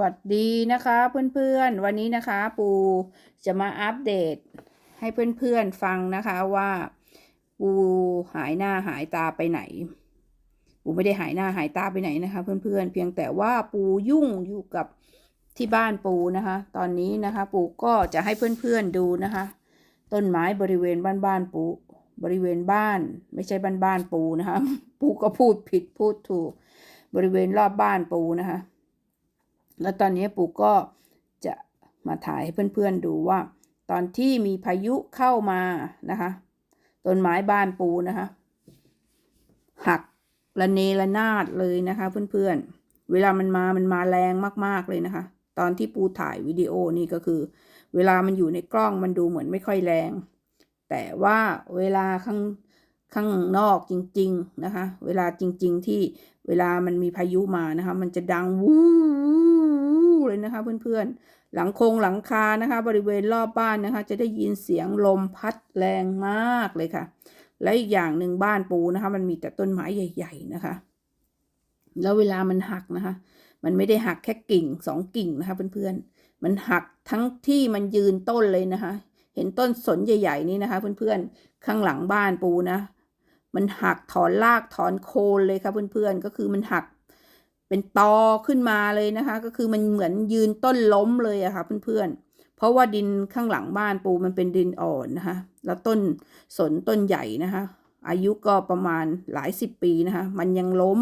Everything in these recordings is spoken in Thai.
วัดดีนะคะเพื่อนๆ วันนี้นะคะ ปูจะมาอัปเดตให้เพื่อนๆฟังนะคะว่า ปูหายหน้าหายตาไปไหน ปูไม่ได้หายหน้าหายตาไปไหนนะคะเพื่อนๆเพียงแต่ว่าปูยุ่งอยู่กับที่บ้านปูนะคะ ตอนนี้นะคะ ปูก็จะให้เพื่อนๆดูนะคะ ต้นไม้บริเวณบ้านๆปูบริเวณบ้านไม่ใช่บ้านๆปูนะคะ ปูก็พูดผิดพูดถูก บริเวณรอบบ้านปูนะคะ แล้วตอนนี้ปู่ก็จะมาถ่ายให้เพื่อนๆดูว่า ตอนที่มีพายุเข้ามานะคะต้นไม้บ้านปูนะคะ หักระเนระนาดเลยนะคะเพื่อนๆ เวลามันมามันมาแรงมากๆเลยนะคะ ตอนที่ปูถ่ายวิดีโอนี่ก็คือ เวลามันอยู่ในกล้องมันดูเหมือนไม่ค่อยแรง แต่ว่าเวลาข้าง ข้างนอกจริง ๆ นะคะ เวลาจริง ๆ ที่เวลามันมีพายุมานะคะ มันจะดังวู้เลยนะคะ เพื่อนๆ หลังโคงหลังคานะคะ บริเวณรอบบ้านนะคะ จะได้ยินเสียงลมพัดแรงมากเลยค่ะ และอีกอย่างหนึ่งบ้านปูนะคะ มันมีแต่ต้นไม้ใหญ่ ๆ นะคะ แล้วเวลามันหักนะคะ มันไม่ได้หักแค่กิ่งสองกิ่งนะคะ เพื่อนๆ มันหักทั้งที่มันยืนต้นเลยนะคะ เห็นต้นสนใหญ่ ๆ นี่นะคะ เพื่อนๆ ข้างหลังบ้านปูนะ มันหักถอนรากถอนโคนเลยค่ะเพื่อนๆก็คือมันหักเป็นตอขึ้นมาเลยนะคะ ก็คือมันเหมือนยืนต้นล้มเลยอะค่ะเพื่อนๆ เพราะว่าดินข้างหลังบ้านปูมันเป็นดินอ่อนนะคะ แล้วต้นสนต้นใหญ่นะคะ อายุก็ประมาณหลายสิบปีนะคะ มันยังล้ม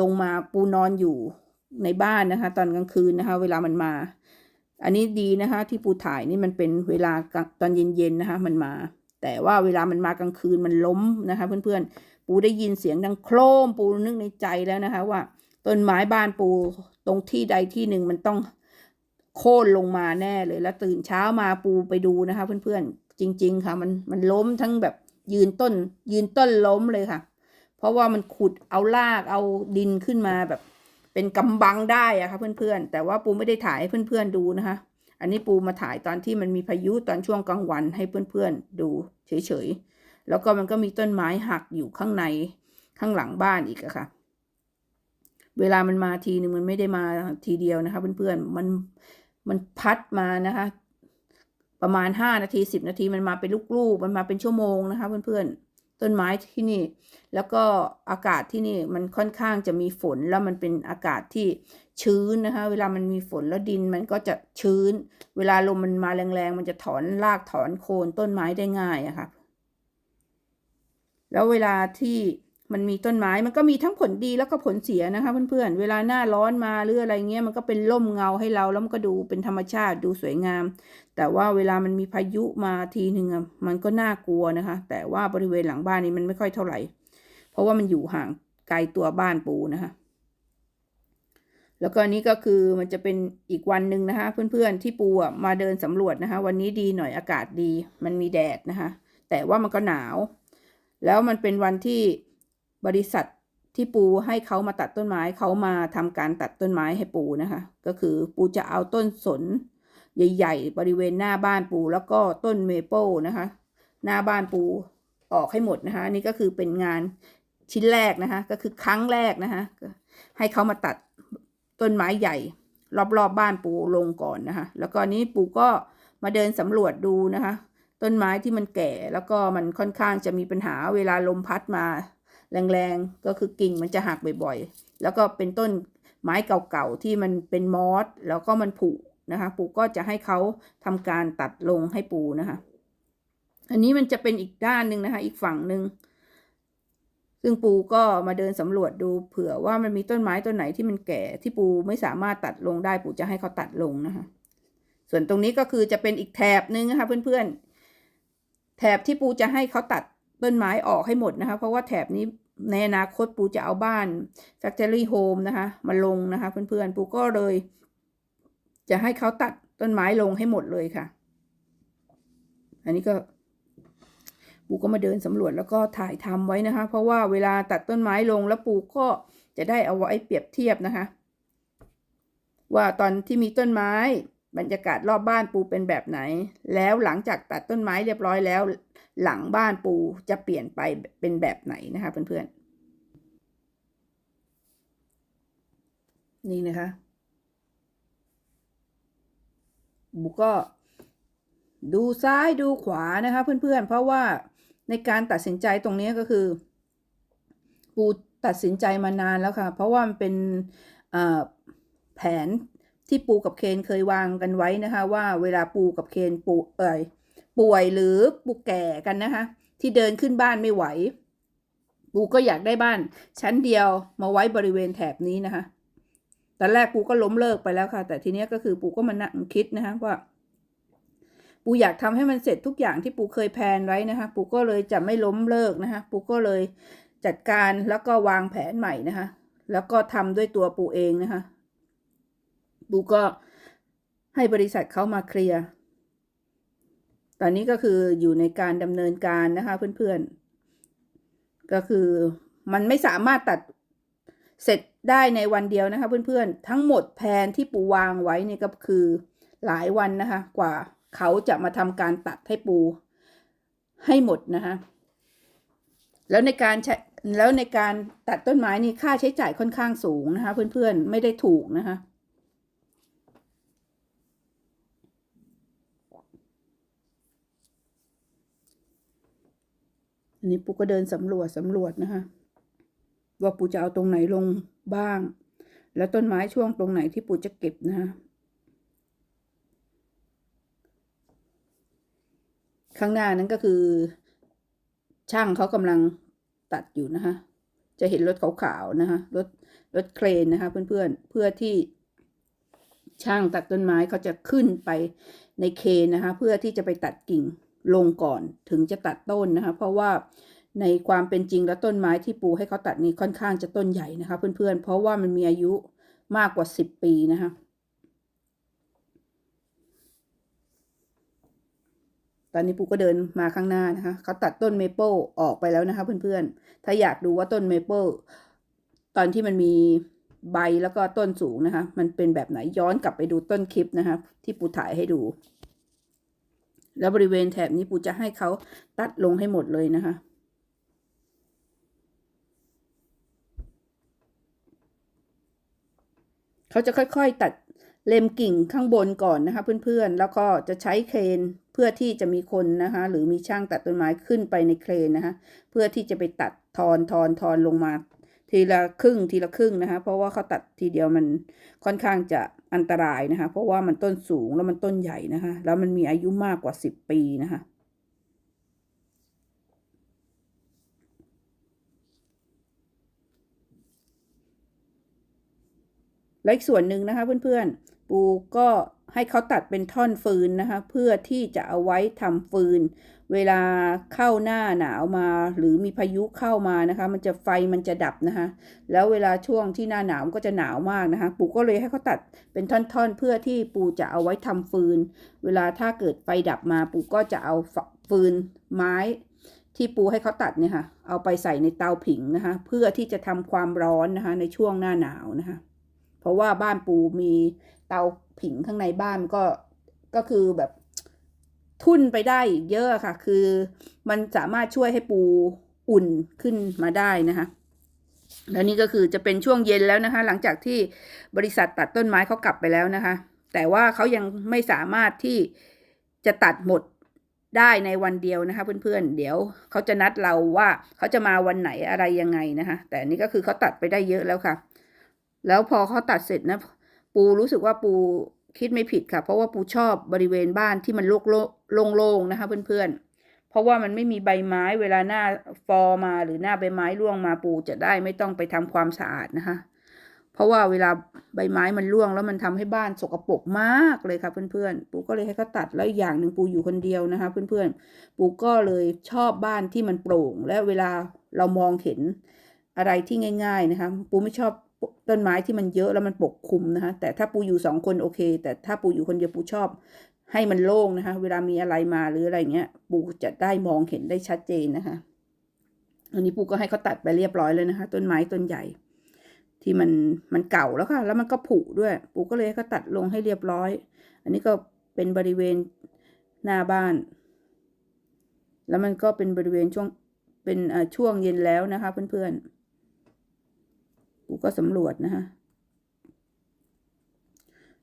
ลงมาปูนอนอยู่ในบ้านนะคะ ตอนกลางคืนนะคะ เวลามันมา อันนี้ดีนะคะ ที่ปูถ่ายนี่มันเป็นเวลาตอนเย็นๆนะคะ มันมา แต่ว่าเวลามันมากลางคืนมันล้มนะคะ เพื่อนๆ ปูได้ยินเสียงดังโครมปูนึกในใจแล้วนะคะว่าต้นไม้บ้านปูตรงที่ใดที่หนึ่งมันต้องโค่นลงมาแน่เลยแล้วตื่นเช้ามาปูไปดูนะคะ เพื่อนๆ จริง ๆ ค่ะ มันมันล้มทั้งแบบยืนต้น ยืนต้นล้มเลยค่ะ เพราะว่ามันขุดเอารากเอาดินขึ้นมาแบบ เป็นกำบังได้อะค่ะเพื่อนๆ แต่ว่าปูไม่ได้ถ่ายให้เพื่อนๆดูนะคะ อันนี้ปูมาถ่ายตอนที่มันมีพายุตอนช่วงกลางวันให้เพื่อนๆดูเฉยๆ แล้วก็มันก็มีต้นไม้หักอยู่ข้างในข้างหลังบ้านอีกอะค่ะ เวลามันมาทีหนึ่งมันไม่ได้มาทีเดียวนะคะเพื่อนๆ มันมันพัดมานะคะ ประมาณห้านาทีสิบนาทีมันมาเป็นลูกๆ มันมาเป็นชั่วโมงนะคะเพื่อนๆ ต้นไม้ที่นี่ แล้วก็อากาศที่นี่มันค่อนข้างจะมีฝนแล้วมันเป็นอากาศที่ชื้นนะคะ เวลามันมีฝนแล้วดินมันก็จะชื้น เวลาลมมันมาแรงๆ มันจะถอนรากถอนโคนต้นไม้ได้ง่ายอะค่ะแล้วเวลาที่ มันมีต้นไม้มันก็มีทั้งผลดีแล้วก็ผลเสียนะคะเพื่อนๆ เวลาหน้าร้อนมาหรืออะไรเงี้ยมันก็เป็นร่มเงาให้เราแล้วมันก็ดูเป็นธรรมชาติดูสวยงาม แต่ว่าเวลามันมีพายุมาทีหนึ่งมันก็น่ากลัวนะคะ แต่ว่าบริเวณหลังบ้านนี้มันไม่ค่อยเท่าไหร่ เพราะว่ามันอยู่ห่างไกลตัวบ้านปูนะคะแล้วก็นี้ก็คือมันจะเป็นอีกวันหนึ่งนะคะ เพื่อนๆที่ปูมาเดินสำรวจนะคะ วันนี้ดีหน่อยอากาศดี มันมีแดดนะคะ แต่ว่ามันก็หนาว แล้วมันเป็นวันที่ บริษัทที่ปูให้เขามาตัดต้นไม้เขามาทำการตัดต้นไม้ให้ปูนะคะ ก็คือปูจะเอาต้นสน ใหญ่ๆ บริเวณหน้าบ้านปูแล้วก็ต้นเมเปิลนะคะ หน้าบ้านปูออกให้หมดนะคะนี่ก็คือเป็นงานชิ้นแรกนะคะ ก็คือครั้งแรกนะคะ ให้เขามาตัดต้นไม้ใหญ่ รอบๆบบ้านปูลงก่อนนะคะ แล้วก็นี้ปูก็มาเดินสำรวจดูนะคะ ต้นไม้ที่มันแก่แล้วก็มันค่อนข้างจะมีปัญหาเวลาลมพัดมา แรงๆ ก็คือกิ่งมันจะหักบ่อยๆ แล้วก็เป็นต้นไม้เก่าๆ ที่มันเป็นมอสแล้วก็มันผุนะคะปูก็จะให้เขาทำการตัดลงให้ปูนะคะ อันนี้มันจะเป็นอีกด้านหนึ่งนะคะ อีกฝั่งหนึ่งซึ่งปูก็มาเดินสำรวจดูเผื่อว่ามันมีต้นไม้ต้นไหนที่มันแก่ที่ปูไม่สามารถตัดลงได้ปูจะให้เขาตัดลงนะคะ ส่วนตรงนี้ก็คือจะเป็นอีกแถบหนึ่งนะคะเพื่อนๆแถบที่ปูจะให้เขาตัด ต้นไม้ออกให้หมดนะคะ เพราะว่าแถบนี้ในอนาคตปูจะเอาบ้าน Factory Home นะคะ มาลงนะคะ เพื่อนๆ ปูก็เลย จะให้เขาตัดต้นไม้ลงให้หมดเลยค่ะ อันนี้ก็ ปูก็มาเดินสำรวจแล้วก็ถ่ายทำไว้นะคะ เพราะว่าเวลาตัดต้นไม้ลงแล้วปูก็จะได้เอาไว้เปรียบเทียบนะคะ ว่าตอนที่มีต้นไม้ บรรยากาศรอบบ้านปูเป็นแบบไหน แล้วหลังจากตัดต้นไม้เรียบร้อยแล้ว หลังบ้านปูจะเปลี่ยนไปเป็นแบบไหนนะคะเพื่อนๆ นี่นะคะปูก็ดูซ้ายดูขวานะคะเพื่อนๆ เพราะว่าในการตัดสินใจตรงนี้ก็คือ ปูตัดสินใจมานานแล้วค่ะ เพราะว่ามันเป็นแผน ที่ปูกับเคนเคยวางกันไว้นะคะ ว่าเวลาปูกับเคนปูเอ่ยป่วยหรือปูแก่กันนะคะ ที่เดินขึ้นบ้านไม่ไหว ปูก็อยากได้บ้าน ชั้นเดียวมาไว้บริเวณแถบนี้นะคะตอนแรกปูก็ล้มเลิกไปแล้วค่ะ แต่ทีเนี้ยก็คือปูก็มานั่งคิดนะคะว่า ปูอยากทำให้มันเสร็จทุกอย่างที่ปูเคยแพลนไว้นะคะ ปูก็เลยจะไม่ล้มเลิกนะคะปูก็เลยจัดการแล้วก็วางแผนใหม่นะคะ แล้วก็ทำด้วยตัวปูเองนะคะ ปูก็ให้บริษัทเขามาเคลียร์ ตอนนี้ก็คืออยู่ในการดำเนินการนะคะเพื่อนๆ ก็คือมันไม่สามารถตัดเสร็จได้ในวันเดียวนะคะเพื่อนๆ ทั้งหมดแผนที่ปูวางไว้เนี่ยก็คือหลายวันนะคะ กว่าเขาจะมาทำการตัดให้ปูให้หมดนะคะ แล้วในการใช้แล้วในการตัดต้นไม้นี่ค่าใช้จ่ายค่อนข้างสูงนะคะ เพื่อนๆไม่ได้ถูกนะคะ อันนี้ปูก็เดินสำรวจสำรวจนะคะ ว่าปูจะเอาตรงไหนลงบ้าง แล้วต้นไม้ช่วงตรงไหนที่ปูจะเก็บนะคะข้างหน้านั้นก็คือ ช่างเขากำลังตัดอยู่นะคะจะเห็นรถขาวๆนะคะรถรถเครนนะคะเพื่อนๆเพื่อที่ช่างตัดต้นไม้เขาจะขึ้นไปในเคนนะคะเพื่อที่จะไปตัดกิ่ง ลงก่อนถึงจะตัดต้นนะคะ เพราะว่าในความเป็นจริงแล้วต้นไม้ที่ปูให้เขาตัดนี่ค่อนข้างจะต้นใหญ่นะคะ เพื่อนๆเพราะว่ามันมีอายุมากกว่าสิบปีนะคะตอนนี้ปูก็เดินมาข้างหน้านะคะเขาตัดต้นเมเปิลออกไปแล้วนะคะ เพื่อนๆ ถ้าอยากดูว่าต้นเมเปิลตอนที่มันมีใบแล้วก็ต้นสูงนะคะ มันเป็นแบบไหนย้อนกลับไปดูต้นคลิปนะคะ ที่ปูถ่ายให้ดู แล้วบริเวณแถบนี้ปูจะให้เขาตัดลงให้หมดเลยนะคะ เขาจะค่อยๆตัดเล็มกิ่งข้างบนก่อนนะคะเพื่อนๆ แล้วก็จะใช้เครนเพื่อที่จะมีคนนะคะหรือมีช่างตัดต้นไม้ขึ้นไปในเครนนะคะเพื่อที่จะไปตัดทอนทอนทอนลงมา ทีละครึ่งทีละครึ่งนะคะ เพราะว่าเขาตัดทีเดียวมันค่อนข้างจะอันตรายนะคะ เพราะว่ามันต้นสูงแล้วมันต้นใหญ่นะคะ แล้วมันมีอายุมากกว่าสิบปีนะคะและอีกส่วนหนึ่งนะคะเพื่อนๆ ปูก็ให้เขาตัดเป็นท่อนฟืนนะคะ เพื่อที่จะเอาไว้ทำฟืน เวลาเข้าหน้าหนาวมา หรือมีพายุเข้ามานะคะ มันจะไฟมันจะดับนะคะ แล้วเวลาช่วงที่หน้าหนาวก็จะหนาวมากนะคะ ปูก็เลยให้เขาตัดเป็นท่อนๆ เพื่อที่ปูจะเอาไว้ทำฟืน เวลาถ้าเกิดไฟดับมา ปูก็จะเอาฟืนไม้ที่ปูให้เขาตัดเนี่ยค่ะ เอาไปใส่ในเตาผิงนะคะ เพื่อที่จะทำความร้อนนะคะ ในช่วงหน้าหนาวนะคะ เพราะว่าบ้านปูมี เตาผิงข้างในบ้านก็ก็คือแบบทุ่นไปได้เยอะค่ะ คือมันสามารถช่วยให้ปูอุ่นขึ้นมาได้นะคะแล้วนี่ก็คือจะเป็นช่วงเย็นแล้วนะคะ หลังจากที่บริษัทตัดต้นไม้เขากลับไปแล้วนะคะ แต่ว่าเขายังไม่สามารถที่จะตัดหมดได้ในวันเดียวนะคะ เพื่อนๆ เดี๋ยวเขาจะนัดเราว่าเขาจะมาวันไหนอะไรยังไงนะคะ แต่นี่ก็คือเขาตัดไปได้เยอะแล้วค่ะ แล้วพอเขาตัดเสร็จนะ ปูรู้สึกว่าปูคิดไม่ผิดค่ะ เพราะว่าปูชอบบริเวณบ้านที่มันโล่งๆโล่งๆนะคะเพื่อนๆ เพราะว่ามันไม่มีใบไม้เวลาหน้าฟอมาหรือหน้าใบไม้ร่วงมาปูจะได้ไม่ต้องไปทำความสะอาดนะคะ เพราะว่าเวลาใบไม้มันร่วงแล้วมันทำให้บ้านสกปรกมากเลยค่ะเพื่อนๆ ปูก็เลยให้เขาตัดแล้วอีกอย่างหนึ่งปูอยู่คนเดียวนะคะ เพื่อนๆ ปูก็เลยชอบบ้านที่มันโปร่ง และเวลาเรามองเห็นอะไรที่ง่าย ๆนะคะ ปูไม่ชอบ ต้นไม้ที่มันเยอะแล้วมันปกคลุมนะคะ แต่ถ้าปูอยู่สองคนโอเค แต่ถ้าปูอยู่คนเดียวปูชอบ ให้มันโล่งนะคะ เวลามีอะไรมาหรืออะไรเงี้ย ปูจะได้มองเห็นได้ชัดเจนนะคะ อันนี้ปูก็ให้เขาตัดไปเรียบร้อยเลยนะคะ ต้นไม้ต้นใหญ่ ที่มันมันเก่าแล้วค่ะแล้วมันก็ผุด้วย ปูก็เลยให้เขาตัดลงให้เรียบร้อย อันนี้ก็เป็นบริเวณหน้าบ้าน แล้วมันก็เป็นบริเวณช่วงเป็นช่วงเย็นแล้วนะคะ เพื่อนๆ ปูก็สำรวจนะคะ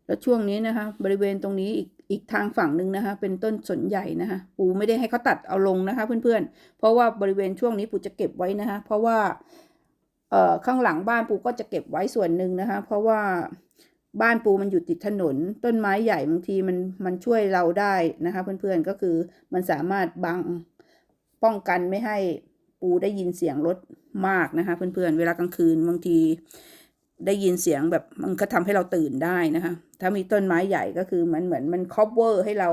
แล้วช่วงนี้นะคะ บริเวณตรงนี้อีกอีกทางฝั่งหนึ่งนะคะ เป็นต้นสนใหญ่นะคะ ปูไม่ได้ให้เขาตัดเอาลงนะคะ เพื่อนๆ เพราะว่าบริเวณช่วงนี้ปูจะเก็บไว้นะคะ เพราะว่าเอ่อข้างหลังบ้านปูก็จะเก็บไว้ส่วนหนึ่งนะคะ เพราะว่าบ้านปูมันอยู่ติดถนน ต้นไม้ใหญ่บางทีมันมันช่วยเราได้นะคะ เพื่อนๆก็คือมันสามารถบังป้องกันไม่ให้ ปูได้ยินเสียงรถมากนะคะเพื่อนๆเวลากลางคืนบางทีได้ยินเสียงแบบมันก็ทำให้เราตื่นได้นะคะ ถ้ามีต้นไม้ใหญ่ก็คือมันเหมือนมันครอบเวอร์ให้เรา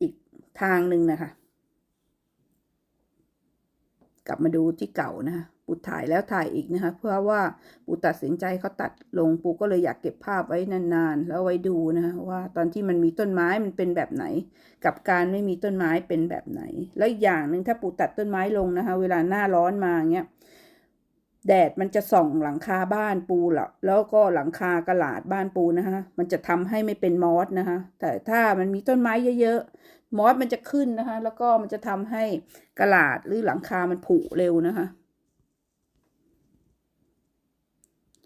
อีกทางหนึ่งนะคะ กลับมาดูที่เก่านะคะ ปูถ่ายแล้วถ่ายอีกนะคะ เพื่อว่าปูตัดสินใจเขาตัดลงปูก็เลยอยากเก็บภาพไว้นานๆ แล้วไว้ดูนะคะว่าตอนที่มันมีต้นไม้มันเป็นแบบไหน กับการไม่มีต้นไม้เป็นแบบไหน แล้วอย่างหนึ่งถ้าปูตัดต้นไม้ลงนะคะ เวลาหน้าร้อนมาเงี้ยแดดมันจะส่องหลังคาบ้านปูหรอแล้วก็หลังคากระหลาดบ้านปูนะคะมันจะทำให้ไม่เป็นมอสนะคะแต่ถ้ามันมีต้นไม้เยอะๆมอสมันจะขึ้นนะคะ แล้วก็มันจะทำให้กระหลาดหรือหลังคามันผุเร็วนะคะ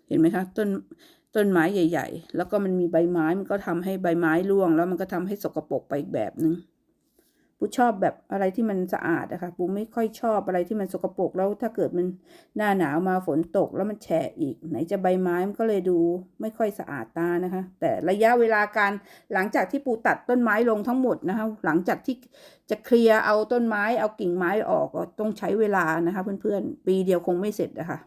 เห็นไหมคะต้นต้นไม้ใหญ่ ๆ แล้วก็มันมีใบไม้มันก็ทำให้ใบไม้ร่วง แล้วมันก็ทำให้สกปรกไปอีกแบบนึงปูชอบแบบอะไรที่มันสะอาดอะค่ะปูไม่ค่อยชอบอะไรที่มันสกปรกแล้วถ้าเกิดมันหน้าหนาวมาฝนตกแล้วมันแฉะอีก ไหนจะใบไม้มันก็เลยดูไม่ค่อยสะอาดตานะคะ แต่ระยะเวลาการหลังจากที่ปูตัดต้นไม้ลงทั้งหมดนะคะหลังจากที่จะเคลียร์เอาต้นไม้เอากิ่งไม้ออกก็ต้องใช้เวลานะคะ เพื่อนๆปีเดียวคงไม่เสร็จอะค่ะ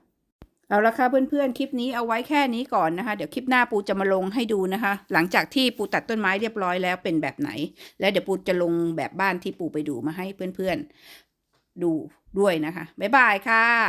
เอาละค่ะเพื่อนๆ คลิปนี้เอาไว้แค่นี้ก่อนนะคะ เดี๋ยวคลิปหน้าปูจะมาลงให้ดูนะคะ หลังจากที่ปูตัดต้นไม้เรียบร้อยแล้วเป็นแบบไหน แล้วเดี๋ยวปูจะลงแบบบ้านที่ปูไปดูมาให้เพื่อนๆ ดูด้วยนะคะ บ๊ายบายค่ะ